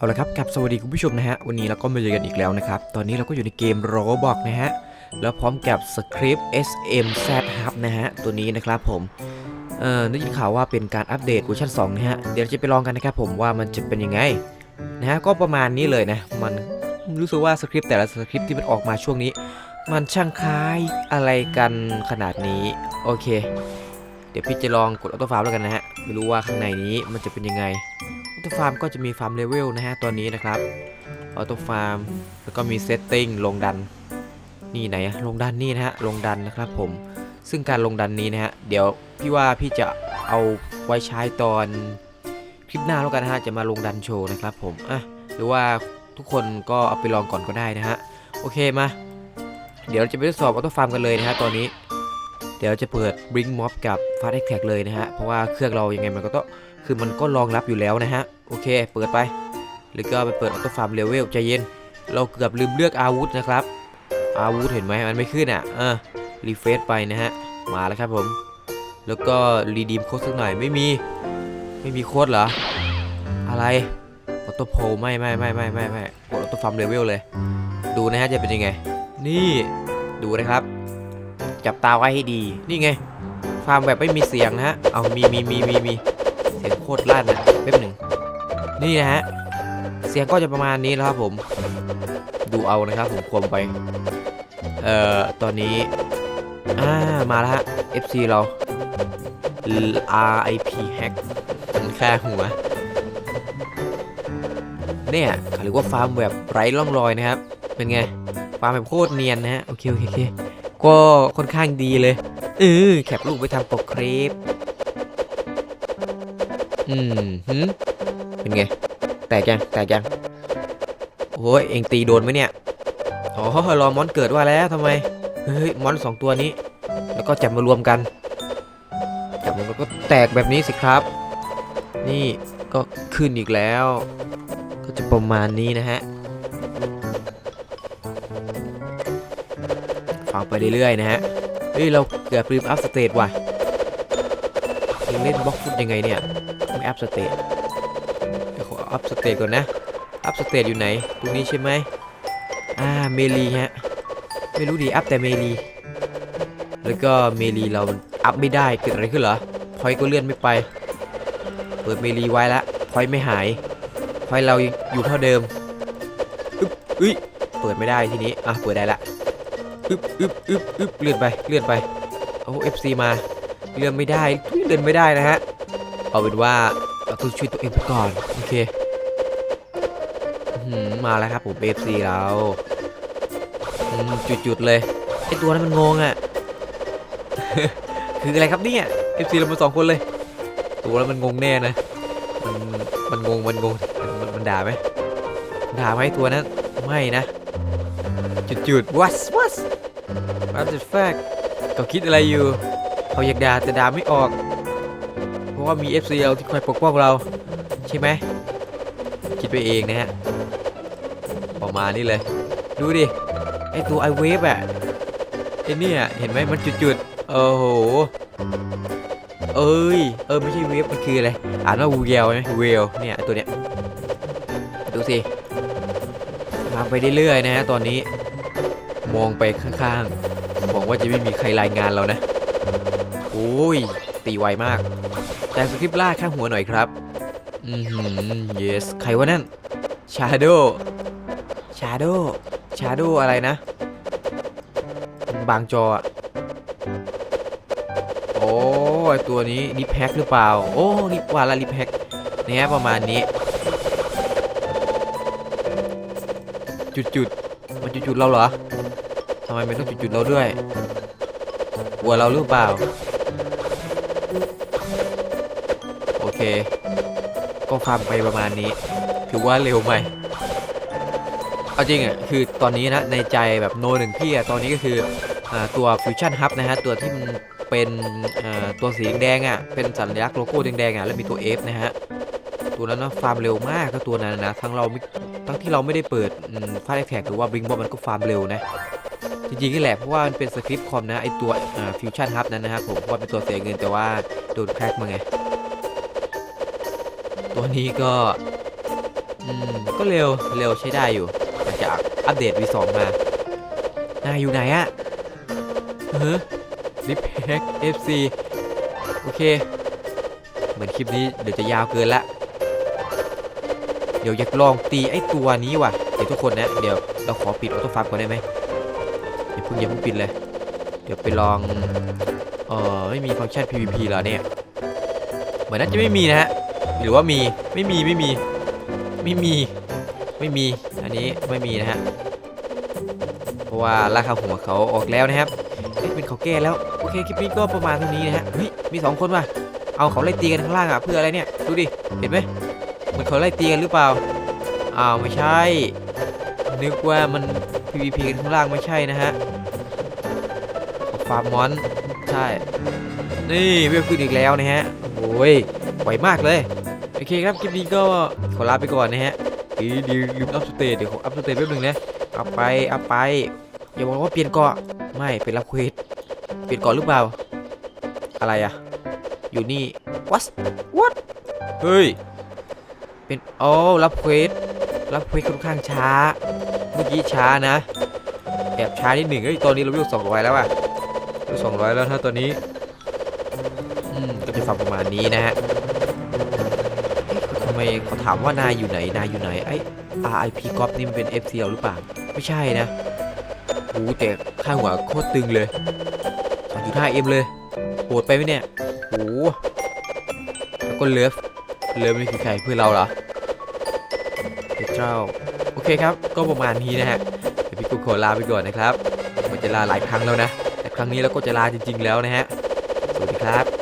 เอาละครับกับสวัสดีคุณผู้ชมนะฮะ วันนี้เราก็มาเจอกันอีกแล้วนะครับ ตอนนี้เราก็อยู่ในเกม Roblox นะฮะ แล้วพร้อมกับสคริปต์ SMZ Hub นะฮะ ตัวนี้นะครับผม เอ่อได้ยินข่าวว่าเป็นการอัปเดตเวอร์ชัน2นะฮะ เดี๋ยวเราจะไปลองกันนะครับผมว่ามันจะเป็นยังไง นะฮะ ก็ประมาณนี้เลยนะ มันรู้สึกว่าสคริปต์แต่ละสคริปต์ที่มันออกมาช่วงนี้ มันช่างคล้ายอะไรกันขนาดนี้ โอเค เดี๋ยวพี่จะลองกดออโต้ฟาร์มแล้วกันนะฮะ ไม่รู้ว่าข้างในนี้มันจะเป็นยังไง ออโต้ฟาร์มก็จะมีฟาร์มเลเวลนะฮะตอนนี้นะครับออโต้ฟาร์มแล้วก็มีเซตติ้งลงดันนี่ไหนลงดันนี่นะฮะลงดันนะครับผมซึ่งการลงดันนี้นะฮะเดี๋ยวพี่ว่าพี่จะเอาไว้ใช้ตอนคลิปหน้าแล้วกันนะฮะจะมาลงดันโชว์นะครับผมอะหรือว่าทุกคนก็เอาไปลองก่อนก็ได้นะฮะโอเคมา เดี๋ยวเราจะไปทดสอบออโต้ฟาร์มกันเลยนะฮะตอนนี้ เดี๋ยวจะเปิด Bring Mob กับ Fast a t t a c เลยนะฮะเพราะว่าเครื่องเรายังไงมันก็ต้องคือมันก็รองรับอยู่แล้วนะฮะ โอเค เปิดไปหรือก็ไปเปิดออโต้ฟาร์มเลเวลใจเย็น เราเกือบลืมเลือกอาวุธนะครับ อาวุธเห็นไหมมันไม่ขึ้นอะ เออ รีเฟซไปนะฮะ มาแล้วครับผม แล้วก็รีดีมโค้ดสักหน่อยไม่มี ไม่มีโค้ดเหรอ อะไรออโต้โพไม่ไม่ไม่ไม่ไม่ไม่กดออโต้ฟาร์มเลเวลเลย ดูนะฮะจะเป็นยังไง นี่ดูนะครับ จับตาไว้ให้ดี นี่ไงฟาร์มแบบไม่มีเสียงนะฮะ เอามีมีมีมีมีเสียงโคตรลั่นนะแป๊บหนึ่ง นี่นะฮะ เสียงก็จะประมาณนี้แล้วครับผม ดูเอานะครับผมควมไป เอ่อ ตอนนี้ อ่า มาแล้วฮะ FC เรา RIP hack มันแค่หัว เนี่ยเขาเรียกว่าฟาร์มแบบไร้ร่องรอยนะครับ เป็นไง ฟาร์มแบบโคตรเนียนนะฮะ โอเคโอเคโอเคก็ค่อนข้างดีเลย เออแคปรูปไปทำปกคลิป อืมหืม เป็นไง แตกยัง แตกยังโอ้ยเองตีโดนไหมเนี่ย อ๋อ รอมอนเกิดว่าแล้วทำไม เฮ้ย มอนสองตัวนี้ แล้วก็จับมารวมกัน จับมันก็แตกแบบนี้สิครับ นี่ก็ขึ้นอีกแล้ว ก็จะประมาณนี้นะฮะฟังไปเรื่อยๆนะฮะ เฮ้ย เราเกือบลืมอัพสเตตว่ะยังเล่นบล็อกฟุตยังไงเนี่ยไม่อัพสเตต อัพสเตตก่อนนะ อัพสเตตอยู่ไหน ตรงนี้ใช่ไหมอ่า เมลีฮะ ไม่รู้ดีอัพแต่เมลีแล้วก็เมลีเราอัพไม่ได้ เกิดอะไรขึ้นเหรอ พอยก็เลื่อนไม่ไป เปิดเมลีไว้ละ พอยไม่หาย พอยเราอยู่เท่าเดิมอึ๊บอึ๊ยเปิดไม่ได้ทีนี้ อะ เปิดได้ละอึ๊บอึ๊บอึ๊บอึ๊บเลื่อนไป เลื่อนไป โอ้เอฟซีมา เลื่อนไม่ได้ เลื่อนไม่ได้นะฮะ เอาเป็นว่าเราต้องช่วยตัวเองไปก่อน โอเค มาแล้วครับผมเอฟซีเราจุดๆเลยไอตัวนั้นมันงงอะคืออะไรครับเนี่ยเอฟซีเรามาสองคนเลย ตัวแล้วมันงงแน่นะมันมันงงมันงงมันมันด่าไหมด่าไหมตัวนั้นไม่นะจุดๆ what what what the fuck เขาคิดอะไรอยู่ เขาอยากด่าแต่ด่าไม่ออก เพราะว่ามี FC เราที่คอยปกป้องเรา ใช่ไหมคิดไปเองนะฮะ ประมานี้เลย ดูดิ ไอตัวไอเวฟอะไอเนี่ยเห็นไหมมันจุดๆโอ้โห เอ้ย เออไม่ใช่เวฟมันคืออะไร อ่านว่าวูเกลไหมเวลเนี่ยตัวเนี้ย ดูสิทาไปเรื่อยๆนะฮะตอนนี้ มองไปข้างๆหวังว่าจะไม่มีใครรายงานเรานะ โอ้ย ตีไวมาก แต่สคริปต์ล่าข้างหัวหน่อยครับ อือหือ yes ใครวะนั่น shadow shadow shadow อะไรนะ บางจออะโอ้ยตัวนี้ลิปแฮกหรือเปล่า โอ้ลิปว่าละลิปแฮกเนี่ยประมาณนี้ จุดๆมันจุดๆเราเหรอทำไมไม่ต้องจุดๆเราด้วยกลัวเราหรือเปล่า โอเค ก็ฟาร์มไปประมาณนี้ ถือว่าเร็วไหม เอาจริงอะคือตอนนี้นะในใจแบบโนหนึ่งพี่อะตอนนี้ก็คืออตัวฟิวชั่นฮับนะฮะตัวที่มันเป็นตัวสีแดงอะเป็นสัญลักษณ์โลโก้แดงๆอะแล้วมีตัว F นะฮะตัวนั้นนะฟาร์มเร็วมากก็ตัวนั้นนะทั้งเราทั้งที่เราไม่ได้เปิดฟาดแท็กหรือว่าบิงบอมันก็ฟาร์มเร็วนะจริงๆนี่แหละเพราะว่ามันเป็นสคริปต์คอมนะไอตัวฟิวชั่นฮับนั้นนะครับผมว่าเป็นตัวเสียเงินแต่ว่าโดนแคร็กมาไงตัวนี้ก็ก็เร็วเร็วใช้ได้อยู่ ลังจากอัปเดต V2 มานายอยู่ไหนอะเฮ้ยลิปแฮก FC โอเค เหมือนคลิปนี้เดี๋ยวจะยาวเกินละ เดี๋ยวอยากลองตีไอ้ตัวนี้ว่ะ เดี๋ยวทุกคนนะ เดี๋ยวเราขอปิดออโต้ฟาร์มก่อนได้ไหมอย่าเพิ่งอย่าเพิ่งปิดเลย เดี๋ยวไปลอง เออไม่มีฟังก์ชัน PVP เหรอเนี่ย เหมือนน่าจะไม่มีนะฮะ หรือว่ามี ไม่มี ไม่มี ไม่มี ไม่มีอันนี้ไม่มีนะฮะเพราะว่าราคาหัวเขาออกแล้วนะครับเป็นเขาแก้แล้วโอเคคลิปนี้ก็ประมาณเท่านี้นะฮะเฮ้ยมีสองคนว่ะเอาเขาไล่ตีกันข้างล่างอะเพื่ออะไรเนี่ยดูดิเห็นไหมเหมือนเขาไล่ตีกันหรือเปล่าอ้าวไม่ใช่ นึกว่ามัน PVP กันข้างล่างไม่ใช่นะฮะฟาร์มมอนใช่นี่เวลขึ้นอีกแล้วนะฮะโอ้ยไวมากเลยโอเคครับคลิปนี้ก็ขอลาไปก่อนนะฮะ ดีดีลืมอัพสเตตเดี๋ยวขออัพสเตตแป๊บหนึงนะเอาไปเอาไปอย่าบอกว่าเปลี่ยนเกาะไม่เป็นรับเควสเปลี่ยนเกาะหรือเปล่า อะไรอะอยู่นี่ what what เฮ้ยเป็นโอ้รับเควสรับเควสค่อนข้างช้า เมื่อกี้ช้านะแอบช้านิดหนึ่งเฮ้ยตอนนี้เราวิวสองร้อยแล้วอะวิวสองร้อยแล้วถ้าตอนนี้อืมก็จะฟังประมาณนี้นะฮะ มเขาถามว่านายอยู่ไหน นายอยู่ไหน ไอ้ RIP กอฟนี่มันเป็น FC เราหรือเปล่า ไม่ใช่นะโอ้แต่ค่าหัวโคตรตึงเลย 2.5M เลยโหดไปไหมเนี่ยโอ้แล้วก็เลิฟ เลิฟนี่คือใครเพื่อเราเหรอเดเจ้า โอเคครับ ก็ประมาณนี้นะฮะ เดี๋ยวพี่กุ๊กขอลาไปก่อนนะครับ มันจะลาหลายครั้งแล้วนะ แต่ครั้งนี้เราก็จะลาจริง ๆ แล้วนะฮะ สวัสดีครับ